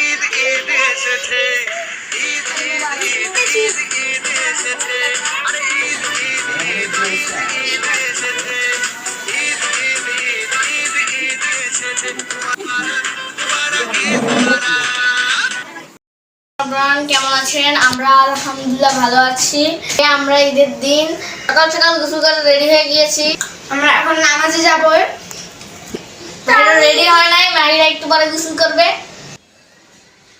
ঈদ ঈদ এসেছে ঈদ ঈদ ঈদ ঈদ ঈদ এসেছে আরে ঈদ ঈদ ঈদ ঈদ ঈদ এসেছে ঈদ ঈদ ঈদ ঈদ ঈদ এসেছে কেমন আছেন আমরা আলহামদুলিল্লাহ ভালো আছি আমরা ঈদের দিন সকাল সকাল গোসল করে রেডি হয়ে গিয়েছি আমরা এখন নামাজে যাব রেডি হয় নাই মাহিরা একটু পরে গোসল করবে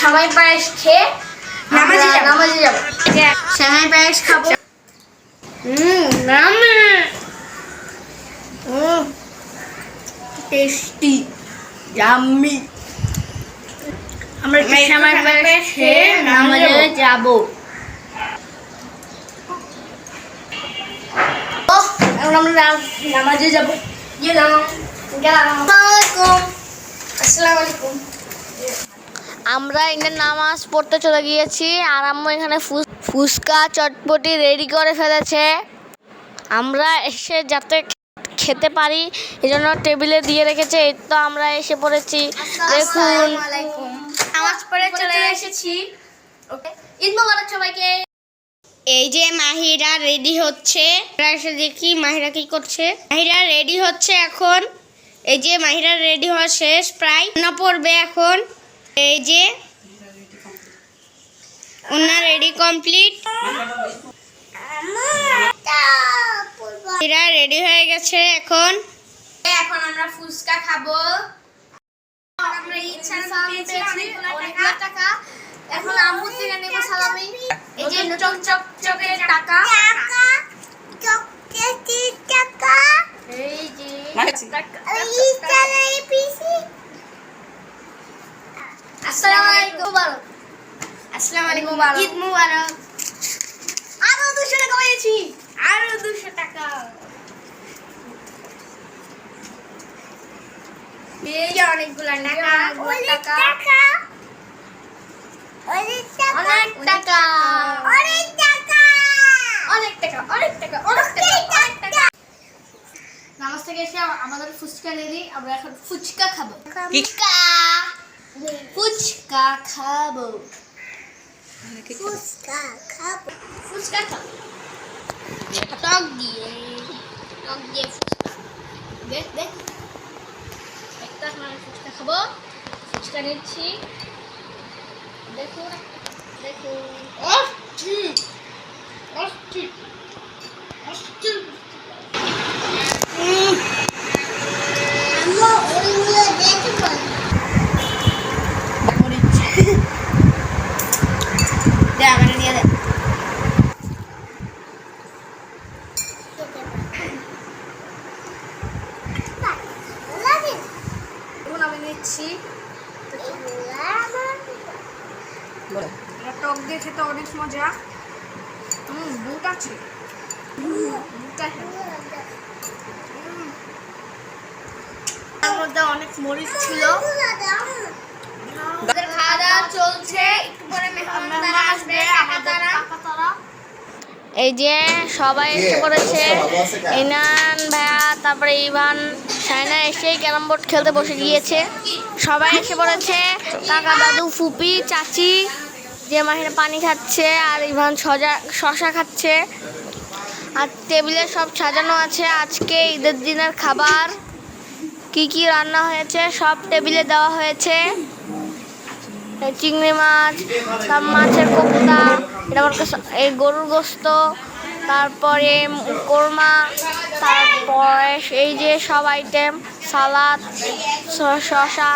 সবাই পায়েস খেয়ে নামাজে যাব। নামাজে যাব। সেমাই পায়েস খাব। হুম নামে হুম টেস্টি ইয়াম্মি আমরা সেমাই পায়েস খেয়ে নামাজে যাব? ও এখন আমরা নামাজে যাব। গেলাম। গেলাম। আসসালামাইকুম আসসালামু আলাইকুম। আমরা এখানে নামাজ পড়তে চলে গিয়েছি আর আম্মু এখানে ফুচকা চটপটি রেডি করে ফেলেছে। আমরা এসে যাতে খেতে পারি এই জন্য টেবিলে দিয়ে রেখেছে এই তো আমরা এসে পড়েছি। দেখুন। নামাজ পড়ে চলে এসেছি। ঈদ মোবারক সবাইকে। এই যে মাহিরা রেডি হচ্ছে। আমরা এসে দেখি মাহিরা কি করছে। মাহিরা রেডি হচ্ছে এখন। এই যে মাহিরা রেডি হওয়া শেষ প্রায় না পড়বে এখন। এই যে ওনার রেডি কমপ্লিট মাহিরা রেডি হয়ে গেছে এখন। এখন আমরা ফুচকা খাব। আমরা ইচ্ছা টাকা। এখন আম্মু থেকে নেব সালামি। এই যে চক চক চকের টাকা। টাকা চকলেটি টাকা। এই যে টাকা। এই চালাই পিসি আসসালামু আলাইকুম মুবারক। আসসালামু আলাইকুম ঈদ মুবারক। আরও দুশো টাকা পেয়েছি। আরও দুশো টাকা। এই যে অনেকগুলো টাকা টাকা। টাকা। টাকা। অনেক টাকা। অনেক টাকা। অনেক টাকা অনেক টাকা অনেক টাকা অনেক টাকা। নামাজ থেকে এসে আমাদের ফুচকা রেডি আমরা এখন ফুচকা খাব। ফুচকা। ফুচকা খাব। ফুচকা খাব। ফুচকা খাব। টক দিয়ে টক দিয়ে ফুচকা। দেখ দেখ একটা আমি ফুচকা খাব। ফুচকা নিচ্ছি। দেখুন দেখুন। এটা টক দিয়ে খেতে অনেক মজা। হুম বুট আছে। তার মধ্যে অনেক মরিচ ছিল। খাওয়া দাওয়া চলছে। একটু পরে আসবে কাকাতারা এই যে সবাই এসে পড়েছে। ইনান ভাইয়া তারপরে ইভান সাইনা এসেই ক্যারাম বোর্ড খেলতে বসে গিয়েছে। সবাই এসে পড়েছে। কাকা দাদু ফুপি চাচি যে মাহিনা পানি খাচ্ছে আর ইভান সজা শশা খাচ্ছে। আর টেবিলে সব সাজানো আছে। আজকে ঈদের দিনের খাবার। কি কি রান্না হয়েছে? সব টেবিলে দেওয়া হয়েছে। চিংড়ি মাছ তার মাছের কোপ্তা। এটা এই গরুর গোস্ত, তারপরে কোরমা, তারপরে এই যে সব আইটেম সালাদ শশা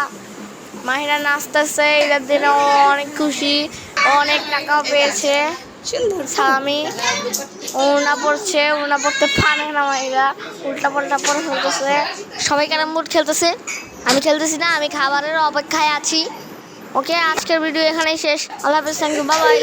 মাহিরা নাচতেছে এটার দিনে অনেক খুশি, অনেক টাকাও পেয়েছে স্বামী উনা পড়ছে, উনা পড়তে পারে না মাহিরা, উল্টা পাল্টা পরে ফেলতেছে, সবাই ক্যারাম বোর্ড খেলতেছে? আমি খেলতেছি না, আমি খাবারের অপেক্ষায় আছি। ওকে আজকের ভিডিও এখানেই শেষ, আল্লাহ হাফেজ থ্যাংক ইউ বাবাই